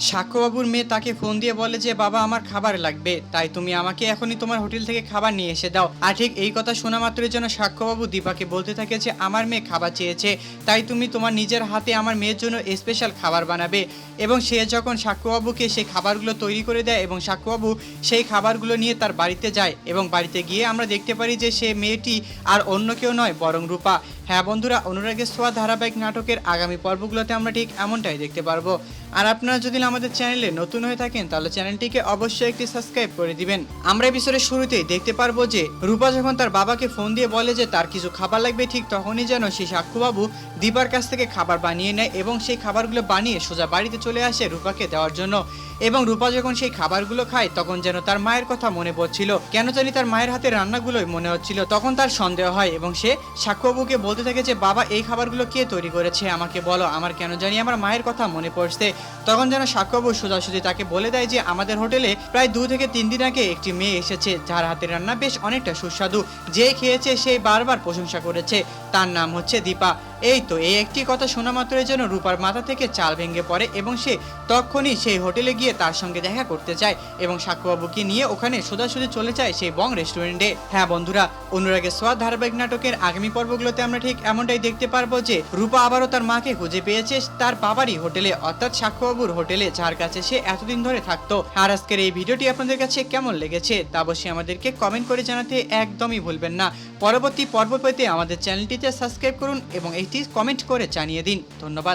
সাক্ষ্যবাবুর মেয়ে তাকে ফোন দিয়ে বলে যে, বাবা, আমার খাবার লাগবে। তাই তুমি আমাকে এখনই তোমার হোটেল থেকে খাবার নিয়ে এসে দাও। আর ঠিক এই কথা শোনা মাত্রই যেন সাক্ষ্যবাবু দীপাকে বলতে থাকে যে, আমার মেয়ে খাবার চেয়েছে। তাই তুমি তোমার নিজের হাতে আমার মেয়ের জন্য স্পেশাল খাবার বানাবে। এবং সে যখন সাক্ষ্যবাবুকে সেই খাবারগুলো তৈরি করে দেয় এবং সাক্ষ্যবাবু সেই খাবারগুলো নিয়ে তার বাড়িতে যায় এবং বাড়িতে গিয়ে আমরা দেখতে পারি যে, সে মেয়েটি আর অন্য কেউ নয়, বরং রূপা। হ্যাঁ বন্ধুরা, অনুরাগের সোয়া ধারাবাহিক নাটকের আগামী পর্বগুলোতে আমরা ঠিক এমনটাই দেখতে পারব। আর আপনারা যদি আমাদের চ্যানেলে নতুন হয়ে থাকেন, তাহলে চ্যানেলটিকে অবশ্যই একটি সাবস্ক্রাইব করে দিবেন। আমরা এপিসোডের শুরুতেই দেখতে পারব যে, রূপা যখন তার বাবাকে ফোন দিয়ে বলে যে তার কিছু খাবার লাগবে, ঠিক তখনই যেন সেই সাক্ষুবাবু দীপার কাছ থেকে খাবার বানিয়ে নেয় এবং সেই খাবারগুলো বানিয়ে সোজা বাড়িতে চলে আসে রূপাকে দেওয়ার জন্য। এবং রূপা যখন সেই খাবারগুলো খায়, তখন যেন তার মায়ের কথা মনে পড়ছিল। কেন জানি তার মায়ের হাতে রান্নাগুলোই মনে হচ্ছিল। তখন তার সন্দেহ হয় এবং সে সাক্ষ্যবাবুকে বলতে থাকে যে, বাবা, এই খাবারগুলো কে তৈরি করেছে? আমাকে বলো। আমার কেন জানি আমার মায়ের কথা মনে পড়ছে। তখন যেন সাক্ষ্যবাবু সোজাসুজি তাকে বলে দেয় যে আমাদের হোটেলে প্রায় দু থেকে তিন দিন আগে একটি মেয়ে এসেছে, যার হাতের রান্না বেশ অনেকটা সুস্বাদু। যে খেয়েছে সেই বারবার প্রশংসা করেছে। তার নাম হচ্ছে দীপা। এই তো, এই একটি কথা শোনা মাত্রই যেন রূপার মাথা থেকে চাল ভেঙে পড়ে এবং সে তখনই সেই হোটেলে গিয়ে তার সঙ্গে দেখা করতে চায় এবং সাক্ষ্যবাবুকে নিয়ে ওখানে সোজাসুজি চলে যায় সেই বং রেস্টুরেন্টে। হ্যাঁ বন্ধুরা, অনুরাগের সোয়াদ ধারাবাহিক নাটকের আগামী পর্বগুলোতে আমরা ঠিক এমনটাই দেখতে পারব যে রূপা আবারও তার মাকে খুঁজে পেয়েছে তার বাবারই হোটেলে, অর্থাৎ সাক্ষ্যবাবুর হোটেলে, যার কাছে সে এতদিন ধরে থাকতো। আর আজকের এই ভিডিওটি আপনাদের কাছে কেমন লেগেছে তা অবশ্যই আমাদেরকে কমেন্ট করে জানাতে একদমই ভুলবেন না। পরবর্তী পর্ব পেতে আমাদের চ্যানেলটিতে সাবস্ক্রাইব করুন এবং এইটি কমেন্ট করে জানিয়ে দিন। ধন্যবাদ।